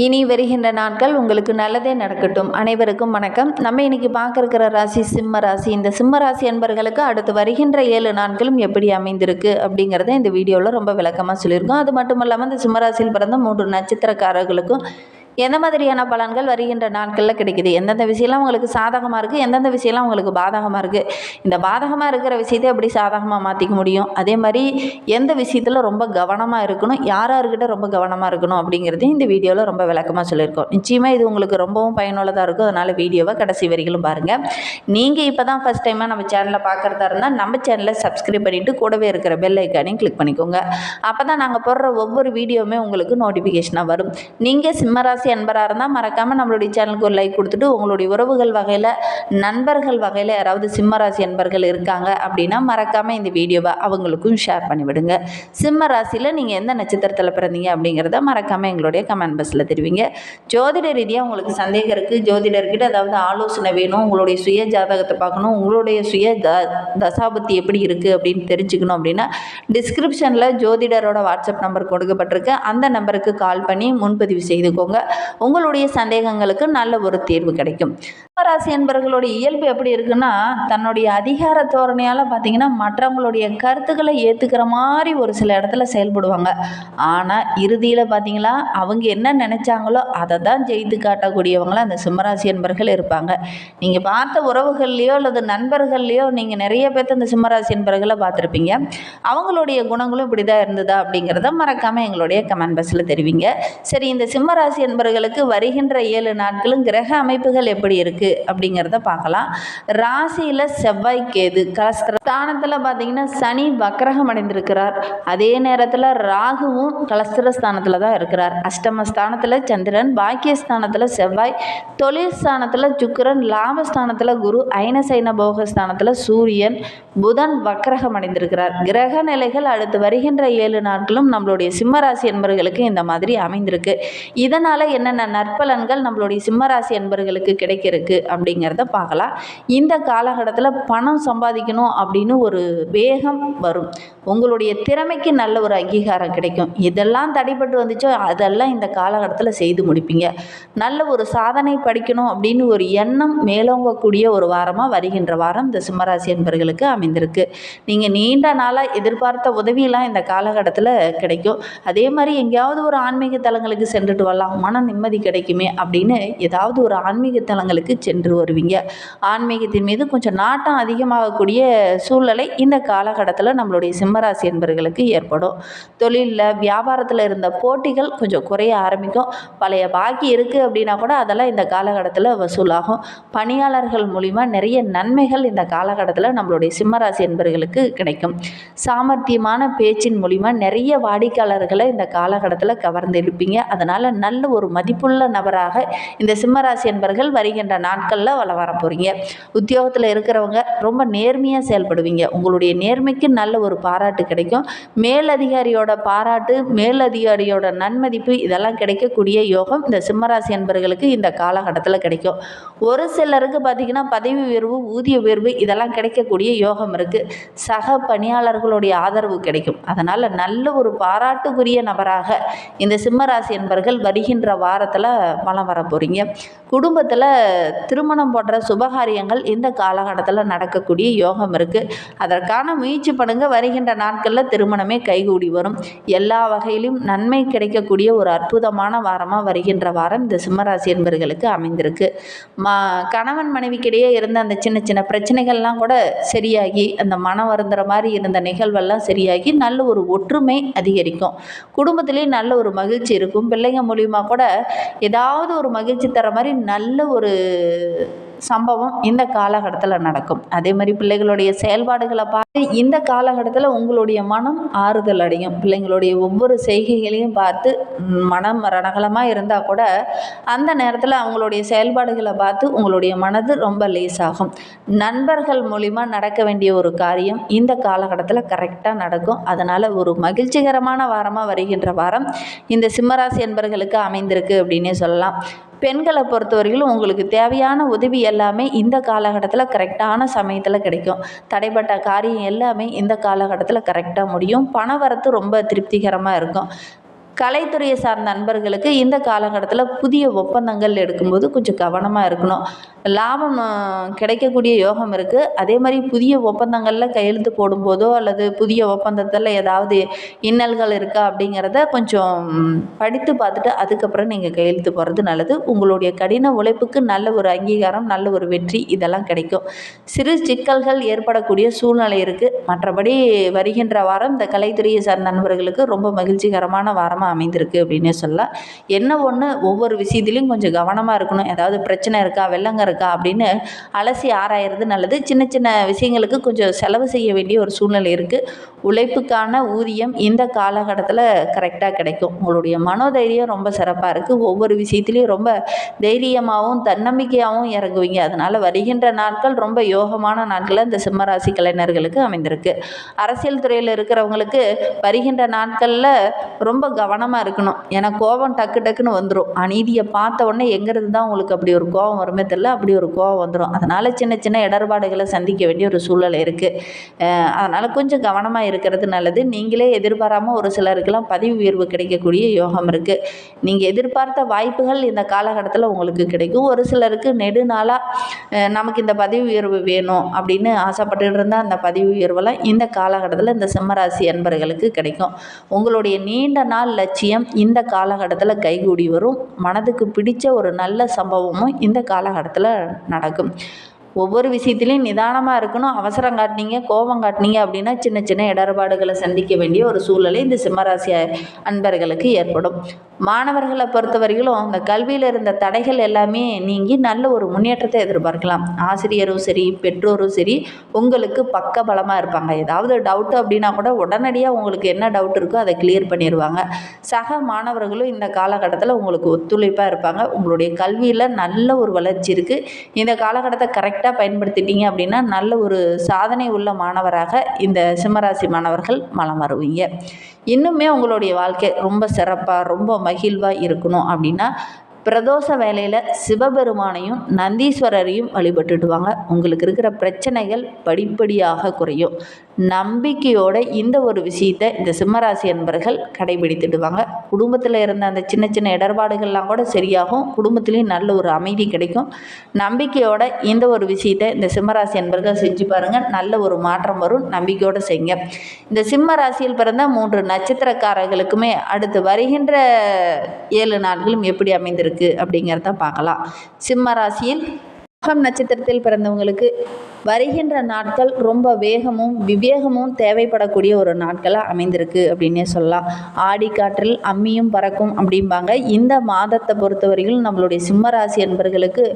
இனி வருகின்ற நாட்கள் உங்களுக்கு நல்லதே நடக்கட்டும். அனைவருக்கும் வணக்கம். நம்ம இன்னைக்கு பார்க்குற ராசி சிம்ம ராசி. இந்த சிம்ம ராசி என்பர்களுக்கு அடுத்து வருகின்ற ஏழு நாட்களும் எப்படி அமைந்திருக்கு அப்படிங்கிறத இந்த வீடியோவில் ரொம்ப விளக்கமாக சொல்லியிருக்கோம். அது மட்டும் இல்லாமல் இந்த சிம்ம ராசியில் பிறந்த மூன்று நட்சத்திரக்காரர்களுக்கும் எந்த மாதிரியான பலன்கள் வருகின்ற நாட்களில் கிடைக்குது? எந்தெந்த விஷயம்லாம் உங்களுக்கு சாதகமாக இருக்குது எந்தெந்த விஷயம்லாம் உங்களுக்கு பாதகமாக இருக்குது இந்த பாதகமாக இருக்கிற விஷயத்தை எப்படி சாதகமாக மாற்றிக்க முடியும்? அதே மாதிரி எந்த விஷயத்தில் ரொம்ப கவனமாக இருக்கணும்? யார் யார்கிட்ட ரொம்ப கவனமாக இருக்கணும்? அப்படிங்கிறதையும் இந்த வீடியோவில் ரொம்ப விளக்கமாக சொல்லியிருக்கோம். நிச்சயமாக இது உங்களுக்கு ரொம்பவும் பயனுள்ளதாக இருக்கும். அதனால் வீடியோவை கடைசி வரைகளும் பாருங்கள் நீங்கள் இப்போ தான் ஃபஸ்ட் டைமாக நம்ம சேனலை பார்க்குறதா இருந்தால் நம்ம சேனலை சப்ஸ்கிரைப் பண்ணிவிட்டு கூடவே இருக்கிற பெல் ஐக்கானையும் கிளிக் பண்ணிக்கோங்க. அப்போ தான் நாங்கள் போடுற ஒவ்வொரு வீடியோவுமே உங்களுக்கு நோட்டிஃபிகேஷனாக வரும். நீங்கள் சிம்மராசி அன்பராக இருந்தால் மறக்காமல் நம்மளுடைய சேனலுக்கு ஒரு லைக் கொடுத்துட்டு உங்களுடைய உறவுகள் வகையில் நண்பர்கள் வகையில் யாராவது சிம்மராசி அன்பர்கள் இருக்காங்க அப்படின்னா மறக்காமல் இந்த வீடியோவை அவங்களுக்கும் ஷேர் பண்ணிவிடுங்க. சிம்ம ராசியில் நீங்கள் எந்த நட்சத்திரத்தில் பிறந்தீங்க அப்படிங்கிறத மறக்காமல் எங்களுடைய கமெண்ட் பாக்ஸில் தெரிவிங்க. ஜோதிட ரீதியாக உங்களுக்கு சந்தேகம் இருக்குது ஜோதிடர்கிட்ட அதாவது ஆலோசனை வேணும் உங்களுடைய சுய ஜாதகத்தை பார்க்கணும் உங்களுடைய சுய த தசாபத்தி எப்படி இருக்குது அப்படின்னு தெரிஞ்சுக்கணும் அப்படின்னா டிஸ்கிரிப்ஷனில் ஜோதிடரோட வாட்ஸ்அப் நம்பர் கொடுக்கப்பட்டிருக்கு. அந்த நம்பருக்கு கால் பண்ணி முன்பதிவு செய்துக்கோங்க. உங்களுடைய சந்தேகங்களுக்கு நல்ல ஒரு தீர்வு கிடைக்கும். கும்பராசி என்பவர்களுடைய இயல்பு எப்படி இருக்குன்னா தன்னுடைய அதிகார தோரணையால் பார்த்தீங்கன்னா மற்றவங்களுடைய கருத்துக்களை ஏற்றுக்கிற மாதிரி ஒரு சில இடத்துல செயல்படுவாங்க. ஆனால் இறுதியில் பார்த்தீங்களா அவங்க என்ன நினச்சாங்களோ அதை தான் ஜெயித்து காட்டக்கூடியவங்களாம் அந்த சிம்மராசி என்பர்கள் இருப்பாங்க. நீங்கள் பார்த்த உறவுகள்லையோ அல்லது நண்பர்கள்லையோ நீங்கள் நிறைய பேர்த்த அந்த சிம்மராசி என்பர்களை பார்த்துருப்பீங்க. அவங்களுடைய குணங்களும் இப்படி தான் இருந்ததா அப்படிங்கிறத மறக்காமல் எங்களுடைய கமெண்ட் பாக்ஸில் தெரிவிங்க. சரி இந்த சிம்மராசி என்பர்களுக்கு வருகின்ற ஏழு நாட்களும் கிரக அமைப்புகள் எப்படி இருக்குது அப்படிங்கிறத பார்க்கலாம். ராசியில் செவ்வாய் கேது கலஸ்திர ஸ்தானத்தில் பார்த்தீங்கன்னா சனி வக்ரகம் அடைந்திருக்கிறார். அதே நேரத்தில் ராகுவும் கலஸ்திர ஸ்தானத்தில் தான் இருக்கிறார். அஷ்டம ஸ்தானத்தில் சந்திரன் பாக்கியஸ்தானத்தில் செவ்வாய் தொழில் ஸ்தானத்தில் சுக்கரன் லாபஸ்தானத்தில் குரு ஐனசைன போகஸ்தானத்தில் சூரியன் புதன் வக்கரகம் அடைந்திருக்கிறார். கிரக நிலைகள் அடுத்து வருகின்ற ஏழு நாட்களும் நம்மளுடைய சிம்மராசி என்பர்களுக்கு இந்த மாதிரி அமைந்திருக்கு. இதனால் என்னென்ன நற்பலன்கள் நம்மளுடைய சிம்மராசி என்பர்களுக்கு கிடைக்கிறதுக்கு அப்படிங்கிறத பார்க்கலாம். இந்த காலகட்டத்தில் பணம் சம்பாதிக்கணும் அப்படின்னு ஒரு வேகம் வரும். உங்களுடைய திறமைக்கு நல்ல ஒரு அங்கீகாரம் கிடைக்கும். இதெல்லாம் தடைப்பட்டு வந்துச்சோ அதெல்லாம் இந்த காலகட்டத்தில் செய்து முடிப்பீங்க. நல்ல ஒரு சாதனை படிக்கணும் அப்படின்னு ஒரு எண்ணம் மேலோங்கக்கூடிய ஒரு வாரமாக வருகின்ற வாரம் இந்த சிம்மராசி என்பர்களுக்கு அமைந்திருக்கு. நீங்கள் நீண்ட நாளாக எதிர்பார்த்த உதவியெல்லாம் இந்த காலகட்டத்தில் கிடைக்கும். அதே மாதிரி எங்கேயாவது ஒரு ஆன்மீக தலங்களுக்கு சென்றுட்டு வரலாம். மன நிம்மதி கிடைக்குமே அப்படின்னு ஏதாவது ஒரு ஆன்மீக தலங்களுக்கு சென்று சென்று வருவீங்க. ஆன்மீகத்தின் மீது கொஞ்சம் நாட்டம் அதிகமாகக்கூடிய சூழ்நிலை இந்த காலகட்டத்தில் நம்மளுடைய சிம்மராசி என்பர்களுக்கு ஏற்படும். தொழிலில் வியாபாரத்தில் இருந்த போட்டிகள் கொஞ்சம் குறைய ஆரம்பிக்கும். பழைய பாக்கி இருக்குது அப்படின்னா கூட அதெல்லாம் இந்த காலகட்டத்தில் வசூலாகும். பணியாளர்கள் மூலிமா நிறைய நன்மைகள் இந்த காலகட்டத்தில் நம்மளுடைய சிம்மராசி என்பர்களுக்கு கிடைக்கும். சாமர்த்தியமான பேச்சின் மூலிமா நிறைய வாடிக்கையாளர்களை இந்த காலகட்டத்தில் கவர்ந்திருப்பீங்க. அதனால் நல்ல ஒரு மதிப்புள்ள நபராக இந்த சிம்மராசி என்பர்கள் வருகின்ற நாட்களில் வள வர போகிறீங்க உத்தியோகத்தில் இருக்கிறவங்க ரொம்ப நேர்மையாக செயல்படுவீங்க. உங்களுடைய நேர்மைக்கு நல்ல ஒரு பாராட்டு கிடைக்கும். மேலதிகாரியோட பாராட்டு மேலதிகாரியோட நன்மதிப்பு இதெல்லாம் கிடைக்கக்கூடிய யோகம் இந்த சிம்மராசி என்பர்களுக்கு இந்த காலகட்டத்தில் கிடைக்கும். ஒரு சிலருக்கு பார்த்திங்கன்னா பதவி உயர்வு ஊதிய உயர்வு இதெல்லாம் கிடைக்கக்கூடிய யோகம் இருக்குது சக பணியாளர்களுடைய ஆதரவு கிடைக்கும். அதனால் நல்ல ஒரு பாராட்டுக்குரிய நபராக இந்த சிம்மராசி என்பர்கள் வருகின்ற வாரத்தில் பலம் வர போகிறீங்க குடும்பத்தில் திருமணம் போன்ற சுபகாரியங்கள் இந்த காலகட்டத்தில் நடக்கக்கூடிய யோகம் இருக்குது அதற்கான முயற்சி பண்ணுங்க. வருகின்ற நாட்களில் திருமணமே கைகூடி வரும். எல்லா வகையிலும் நன்மை கிடைக்கக்கூடிய ஒரு அற்புதமான வாரமாக வருகின்ற வாரம் இந்த சிம்மராசி என்பர்களுக்கு அமைந்திருக்கு. மா கணவன் மனைவிக்கிடையே இருந்த அந்த சின்ன சின்ன பிரச்சனைகள்லாம் கூட சரியாகி அந்த மனம் வருந்துற மாதிரி இருந்த நிகழ்வெல்லாம் சரியாகி நல்ல ஒரு ஒற்றுமை அதிகரிக்கும். குடும்பத்திலே நல்ல ஒரு மகிழ்ச்சி இருக்கும். பிள்ளைங்க மூலியமாக கூட ஏதாவது ஒரு மகிழ்ச்சி தர மாதிரி நல்ல ஒரு சம்பவம் இந்த காலகட்டத்தில் நடக்கும். அதே மாதிரி பிள்ளைகளுடைய செயல்பாடுகளை பார்த்து இந்த காலகட்டத்தில் உங்களுடைய மனம் ஆறுதல் அடையும். பிள்ளைங்களுடைய ஒவ்வொரு செய்கைகளையும் பார்த்து மனம் ரணகலமாக இருந்தால் கூட அந்த நேரத்தில் அவங்களுடைய செயல்பாடுகளை பார்த்து உங்களுடைய மனது ரொம்ப லேசாகும். நண்பர்கள் மூலிமா நடக்க வேண்டிய ஒரு காரியம் இந்த காலகட்டத்தில் கரெக்டாக நடக்கும். அதனால் ஒரு மகிழ்ச்சிகரமான வாரமாக வருகின்ற வாரம் இந்த சிம்மராசி என்பர்களுக்கு அமைந்திருக்கு அப்படின்னே சொல்லலாம். பெண்களை பொறுத்தவரையிலும் உங்களுக்கு தேவையான உதவி எல்லாமே இந்த காலகட்டத்தில் கரெக்டான சமயத்தில் கிடைக்கும். தடைப்பட்ட காரியம் எல்லாமே இந்த காலகட்டத்தில் கரெக்டாக முடியும். பண வரத்து ரொம்ப திருப்திகரமாக இருக்கும். கலைத்துறையை சார்ந்த நண்பர்களுக்கு இந்த காலகட்டத்தில் புதிய ஒப்பந்தங்கள் எடுக்கும்போது கொஞ்சம் கவனமாக இருக்கணும். லாபம் கிடைக்கக்கூடிய யோகம் இருக்குது அதே மாதிரி புதிய ஒப்பந்தங்களில் கையெழுத்து போடும்போதோ அல்லது புதிய ஒப்பந்தத்தில் ஏதாவது இன்னல்கள் இருக்கா அப்படிங்கிறத கொஞ்சம் படித்து பார்த்துட்டு அதுக்கப்புறம் நீங்கள் கையெழுத்து போடுறது நல்லது. உங்களுடைய கடின உழைப்புக்கு நல்ல ஒரு அங்கீகாரம் நல்ல ஒரு வெற்றி இதெல்லாம் கிடைக்கும். சிறு சிக்கல்கள் ஏற்படக்கூடிய சூழ்நிலை இருக்குது மற்றபடி வருகின்ற வாரம் இந்த கலைத்துறையை சார்ந்த நண்பர்களுக்கு ரொம்ப மகிழ்ச்சிகரமான வாரமாக அமைந்திருக்கு அப்படின்னே சொல்லலாம். என்ன ஒன்று ஒவ்வொரு விஷயத்துலையும் கொஞ்சம் கவனமாக இருக்கணும். ஏதாவது பிரச்சனை இருக்கா? வெள்ளங்க இருக்கா? அப்படின்னு அலசி ஆராயிறது நல்லது. சின்ன சின்ன விஷயங்களுக்கு கொஞ்சம் செலவு செய்ய வேண்டிய ஒரு சூழ்நிலை இருக்குது உழைப்புக்கான ஊதியம் இந்த காலகட்டத்தில் கரெக்டாக கிடைக்கும். உங்களுடைய மனோதைரியம் ரொம்ப சிறப்பாக இருக்குது ஒவ்வொரு விஷயத்துலையும் ரொம்ப தைரியமாகவும் தன்னம்பிக்கையாகவும் இறங்குவீங்க. அதனால் வருகின்ற நாட்கள் ரொம்ப யோகமான நாட்களில் இந்த சிம்மராசி கலைஞர்களுக்கு அமைந்திருக்கு. அரசியல் துறையில் இருக்கிறவங்களுக்கு வருகின்ற நாட்களில் ரொம்ப கவனம் கவனமாக இருக்கணும். ஏன்னா கோபம் டக்கு டக்குன்னு வந்துடும் அநீதியை பார்த்த உடனே எங்கிறது தான் உங்களுக்கு அப்படி ஒரு கோபம் வருமே தெரியல அப்படி ஒரு கோபம் வந்துடும் அதனால் சின்ன சின்ன இடர்பாடுகளை சந்திக்க வேண்டிய ஒரு சூழல் இருக்குது அதனால் கொஞ்சம் கவனமாக இருக்கிறது நல்லது. நீங்களே எதிர்பாராமல் ஒரு சிலருக்கெல்லாம் பதவி உயர்வு கிடைக்கக்கூடிய யோகம் இருக்குது நீங்கள் எதிர்பார்த்த வாய்ப்புகள் இந்த காலகட்டத்தில் உங்களுக்கு கிடைக்கும். ஒரு சிலருக்கு நெடுநாளாக நமக்கு இந்த பதவி உயர்வு வேணும் அப்படின்னு ஆசைப்பட்டுட்டு இருந்தால் அந்த பதவி உயர்வெல்லாம் இந்த காலகட்டத்தில் இந்த சிம்மராசி அன்பர்களுக்கு கிடைக்கும். உங்களுடைய நீண்ட நாள் லட்சியம் இந்த காலகட்டத்தில் கைகூடி வரும். மனதுக்கு பிடித்த ஒரு நல்ல சம்பவமும் இந்த காலகட்டத்தில் நடக்கும். ஒவ்வொரு விஷயத்துலையும் நிதானமாக இருக்கணும் அவசரம் காட்டினீங்க கோபம் காட்டினீங்க அப்படின்னா சின்ன சின்ன இடர்பாடுகளை சந்திக்க வேண்டிய ஒரு சூழலை இந்த சிம்மராசி அன்பர்களுக்கு ஏற்படும். மாணவர்களை பொறுத்தவரையிலும் அந்த கல்வியில் இருந்த தடைகள் எல்லாமே நீங்கி நல்ல ஒரு முன்னேற்றத்தை எதிர்பார்க்கலாம். ஆசிரியரும் சரி பெற்றோரும் சரி உங்களுக்கு பக்க பலமாக இருப்பாங்க. ஏதாவது டவுட்டு அப்படின்னா கூட உடனடியாக உங்களுக்கு என்ன டவுட் இருக்கோ அதை கிளியர் பண்ணிடுவாங்க சக மாணவர்களும் இந்த காலகட்டத்தில் உங்களுக்கு ஒத்துழைப்பாக இருப்பாங்க. உங்களுடைய கல்வியில் நல்ல ஒரு வளர்ச்சி இருக்குது இந்த காலகட்டத்தை கரெக்ட் கரெக்டாக பயன்படுத்திட்டீங்க அப்படின்னா நல்ல ஒரு சாதனை உள்ள மாணவராக இந்த சிம்மராசி மாணவர்கள் மலம் வருவீங்க. இன்னுமே உங்களுடைய வாழ்க்கை ரொம்ப சிறப்பாக ரொம்ப மகிழ்வாக இருக்கணும் அப்படின்னா பிரதோஷ வேலையில் சிவபெருமானையும் நந்தீஸ்வரரையும் வழிபட்டுட்டு வாங்க. உங்களுக்கு இருக்கிற பிரச்சனைகள் படிப்படியாக குறையும். நம்பிக்கையோட இந்த ஒரு விஷயத்தை இந்த சிம்மராசி அன்பர்கள் கடைபிடித்துடுவாங்க. குடும்பத்தில் இருந்த அந்த சின்ன சின்ன இடர்பாடுகள்லாம் கூட சரியாகும். குடும்பத்துலேயும் நல்ல ஒரு அமைதி கிடைக்கும். நம்பிக்கையோட இந்த ஒரு விஷயத்தை இந்த சிம்மராசி அன்பர்கள் செஞ்சு பாருங்கள் நல்ல ஒரு மாற்றம் வரும். நம்பிக்கையோடு செய்யுங்க. இந்த சிம்ம ராசியில் பிறந்த மூன்று நட்சத்திரக்காரர்களுக்குமே அடுத்து வருகின்ற ஏழு நாட்களும் எப்படி அமைந்திருக்கு அப்படிங்கிறத பார்க்கலாம். சிம்ம ராசியில் மகம் நட்சத்திரத்தில் பிறந்தவங்களுக்கு வருகின்ற நாட்கள் ரொம்ப வேகமும் விவேகமும் தேவைப்படக்கூடிய ஒரு நாட்களாக அமைந்திருக்கு அப்படின்னே சொல்லலாம். ஆடி காற்றில் அம்மியும் பறக்கும் அப்படிம்பாங்க. இந்த மாதத்தை பொறுத்தவரையில் நம்மளுடைய சிம்மராசி என்பர்களுக்கு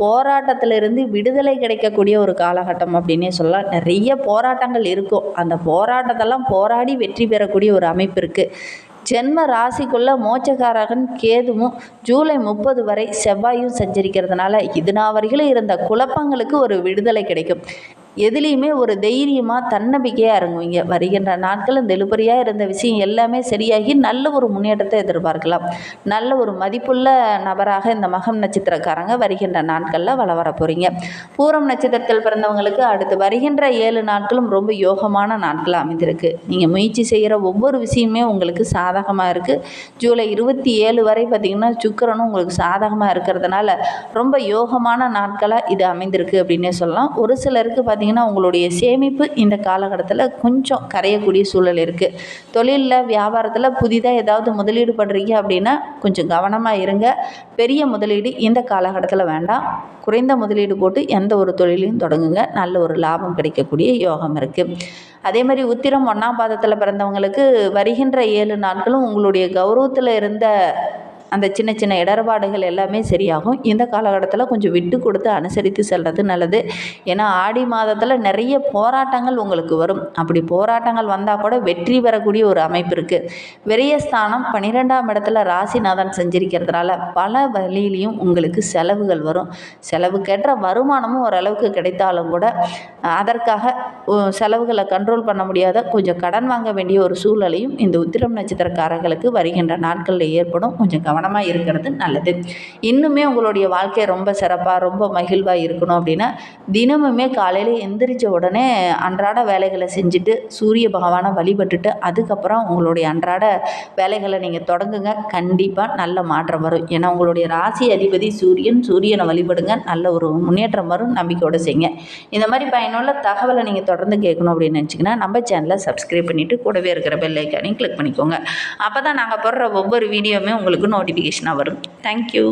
போராட்டத்திலிருந்து விடுதலை கிடைக்கக்கூடிய ஒரு காலகட்டம் அப்படின்னே சொல்லலாம். நிறைய போராட்டங்கள் இருக்கும். அந்த போராட்டத்தெல்லாம் போராடி வெற்றி பெறக்கூடிய ஒரு அமைப்பு இருக்குது ஜென்ம ராசிக்குள்ள மோச்சகாரகன் கேதுவும் ஜூலை முப்பது வரை செவ்வாயும் சஞ்சரிக்கிறதுனால இது நாள் வரையிலும் இருந்த குழப்பங்களுக்கு ஒரு விடுதலை கிடைக்கும். எதுலேயுமே ஒரு தைரியமாக தன்னம்பிக்கையாக இறங்குவீங்க. வருகின்ற நாட்கள் இந்த இழுபறியாக இருந்த விஷயம் எல்லாமே சரியாகி நல்ல ஒரு முன்னேற்றத்தை எதிர்பார்க்கலாம். நல்ல ஒரு மதிப்புள்ள நபராக இந்த மகம் நட்சத்திரக்காரங்க வருகின்ற நாட்களில் வள வர போகிறீங்க பூரம் நட்சத்திரத்தில் பிறந்தவங்களுக்கு அடுத்து வருகின்ற ஏழு நாட்களும் ரொம்ப யோகமான நாட்களாக அமைந்திருக்கு. நீங்கள் முயற்சி செய்கிற ஒவ்வொரு விஷயமே உங்களுக்கு சாதகமாக இருக்குது ஜூலை இருபத்தி ஏழு வரை பார்த்திங்கன்னா சுக்கரனும் உங்களுக்கு சாதகமாக இருக்கிறதுனால ரொம்ப யோகமான நாட்களாக இது அமைந்திருக்கு அப்படின்னே சொல்லலாம். ஒரு சிலருக்கு பார்த்திங்கன்னா உங்களுடைய சேமிப்பு இந்த காலகட்டத்தில் கொஞ்சம் கரையக்கூடிய சூழல் இருக்குது தொழிலில் வியாபாரத்தில் புதிதாக ஏதாவது முதலீடு பண்ணுறீங்க அப்படின்னா கொஞ்சம் கவனமாக இருங்க. பெரிய முதலீடு இந்த காலகட்டத்தில் வேண்டாம். குறைந்த முதலீடு போட்டு எந்த ஒரு தொழிலையும் தொடங்குங்க. நல்ல ஒரு லாபம் கிடைக்கக்கூடிய யோகம் இருக்குது அதே மாதிரி உத்திரம் ஒன்றாம் பாதத்தில் பிறந்தவங்களுக்கு வருகின்ற ஏழு நாட்களும் உங்களுடைய கௌரவத்தில் இருந்த அந்த சின்ன சின்ன இடர்பாடுகள் எல்லாமே சரியாகும். இந்த காலகட்டத்தில் கொஞ்சம் விட்டு கொடுத்து அனுசரித்து செல்வது நல்லது. ஏன்னா ஆடி மாதத்தில் நிறைய போராட்டங்கள் உங்களுக்கு வரும். அப்படி போராட்டங்கள் வந்தால் கூட வெற்றி பெறக்கூடிய ஒரு அமைப்பு இருக்குது விரயஸ்தானம் பன்னிரெண்டாம் இடத்துல ராசிநாதன் செஞ்சிருக்கிறதுனால பல வழியிலையும் உங்களுக்கு செலவுகள் வரும். செலவுக்கேற்ற வருமானமும் ஓரளவுக்கு கிடைத்தாலும் கூட அதற்காக செலவுகளை கண்ட்ரோல் பண்ண முடியாத கொஞ்சம் கடன் வாங்க வேண்டிய ஒரு சூழ்நிலையும் இந்த உத்திரம் நட்சத்திரக்காரர்களுக்கு வருகின்ற நாட்களில் ஏற்படும். கொஞ்சம் கவனம் கவனமாக இருக்கிறது நல்லது. இன்னுமே உங்களுடைய வாழ்க்கை ரொம்ப சிறப்பாக ரொம்ப மகிழ்வாக இருக்கணும் அப்படின்னா தினமுமே காலையில் எந்திரிச்ச உடனே அன்றாட வேலைகளை செஞ்சுட்டு சூரிய பகவானை வழிபட்டுட்டு அதுக்கப்புறம் உங்களுடைய அன்றாட வேலைகளை நீங்கள் தொடங்குங்க. கண்டிப்பாக நல்ல மாற்றம் வரும். ஏன்னா உங்களுடைய ராசி அதிபதி சூரியன் சூரியனை வழிபடுங்க. நல்ல ஒரு முன்னேற்றம் வரும். நம்பிக்கையோடு செய்யுங்க. இந்த மாதிரி பயனுள்ள தகவலை நீங்கள் தொடர்ந்து கேட்கணும் அப்படின்னு நினச்சிங்கன்னா நம்ம சேனலை சப்ஸ்கிரைப் பண்ணிவிட்டு கூடவே இருக்கிற பெல் ஐக்கானையும் கிளிக் பண்ணிக்கோங்க. அப்போ தான் நாங்கள் போடுற ஒவ்வொரு வீடியோவுமே உங்களுக்கு நோட்டிஃபிகேஷனாக வரும். தேங்க்யூ